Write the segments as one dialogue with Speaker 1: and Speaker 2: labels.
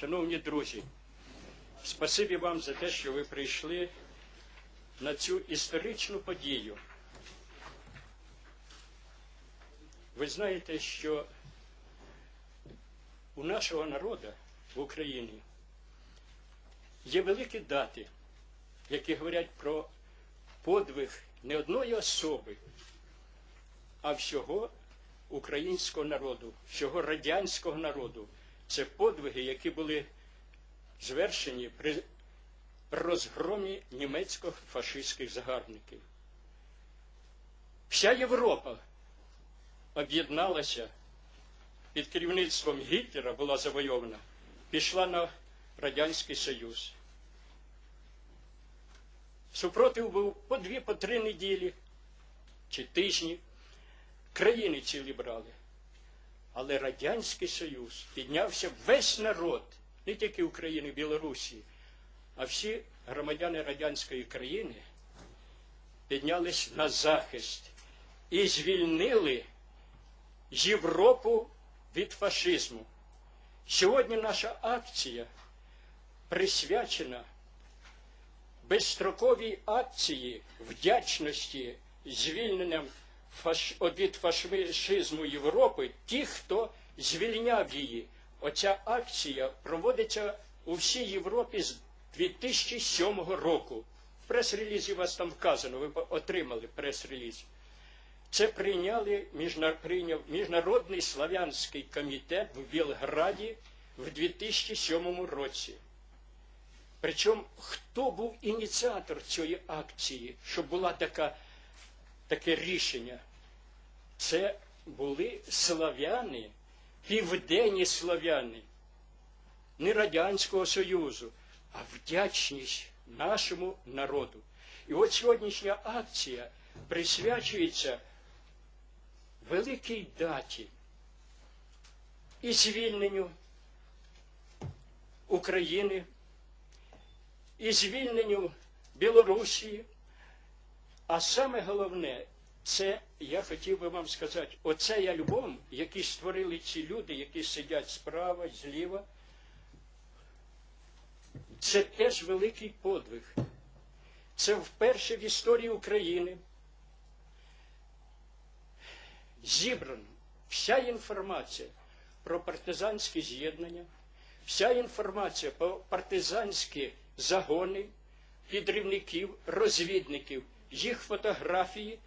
Speaker 1: Шановні друзі, спасибі вам за те, що ви прийшли на цю історичну подію. Ви знаєте, що у нашого народу в Україні є великі дати, які говорять про подвиг не одної особи, а всього українського народу, всього радянського народу. Це подвиги, які були звершені при розгромі німецько-фашистських загарбників. Вся Європа об'єдналася під керівництвом Гітлера була завойована, пішла на Радянський Союз. Супротив був по дві, по три неділі чи тижні. Країни цілі брали. Але Радянський Союз піднявся весь народ, не тільки України, Білорусі, а всі громадяни радянської країни піднялись на захист і звільнили Європу від фашизму. Сьогодні наша акція присвячена безстроковій акції вдячності звільненням фаш... від фашизму Європи тих, хто звільняв її. Оця акція проводиться у всій Європі з 2007 року. В прес-релізі вас там вказано, ви отримали прес-реліз. Це прийняли прийняв Міжнародний славянський комітет в Білграді в 2007 році. Причому хто був ініціатор цієї акції, щоб була така, таке рішення? Це були славяни, південні славяни, не Радянського Союзу, а вдячність нашому народу. І от сьогоднішня акція присвячується великій даті і звільненню України, і звільненню Білорусі. А саме головне, це я хотів би вам сказати, оцей альбом, який створили ці люди, які сидять справа, зліва, це теж великий подвиг. Це вперше в історії України зібрана вся інформація про партизанські з'єднання, вся інформація про партизанські загони, підривників, розвідників, їх фотографії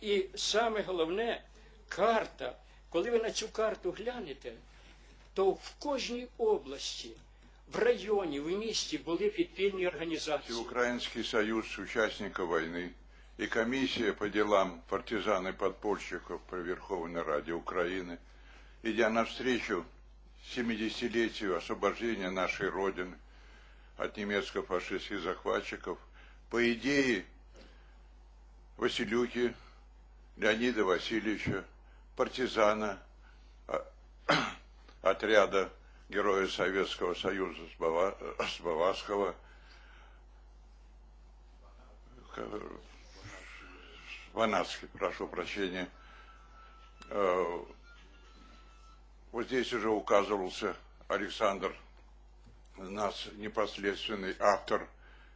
Speaker 1: і саме головне карта. Коли ви на цю карту глянете, то в кожній області, в районі, в місті були підпільні організації.
Speaker 2: Украинский союз участников войны и комиссия по делам партизан и подпольщиков при Верховной Раде Украины, идя навстречу 70-летию освобождения нашей Родины от немецко-фашистских захватчиков, по идее Василюки Леонида Васильевича, партизана а, отряда Героя Советского Союза с с Баварского, Ванатский, прошу прощения. Э, Вот здесь уже указывался Александр, нас непосредственный автор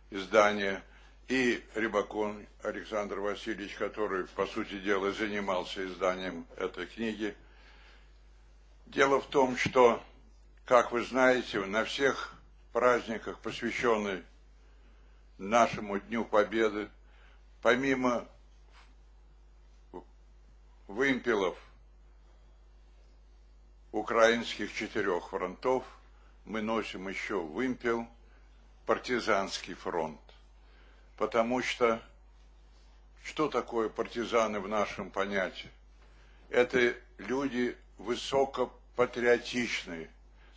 Speaker 2: издания, и Рыбакон Александр Васильевич, который, по сути дела, занимался изданием этой книги. Дело в том, что, как вы знаете, на всех праздниках, посвященных нашему Дню Победы, помимо вымпелов украинских четырех фронтов, мы носим еще вымпел партизанский фронт. Потому что что такое партизаны в нашем понятии? Это люди высокопатриотичные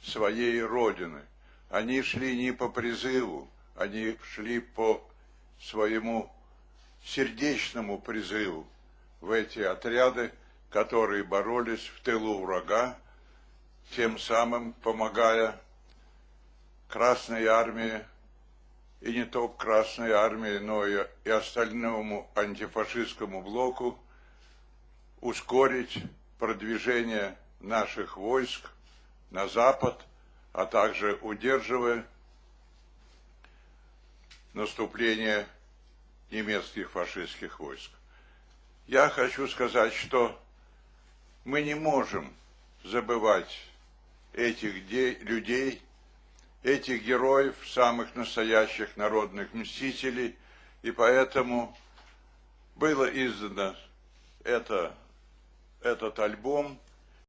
Speaker 2: своей родины. Они шли не по призыву, они шли по своему сердечному призыву в эти отряды, которые боролись в тылу врага, тем самым помогая Красной Армии, и не только Красной Армии, но и, остальному антифашистскому блоку ускорить продвижение наших войск на запад а также удерживая наступление немецких фашистских войск. Я хочу сказать, что мы не можем забывать этих де- людей, этих героев, самых настоящих народных мстителей, и поэтому было издано это, этот альбом –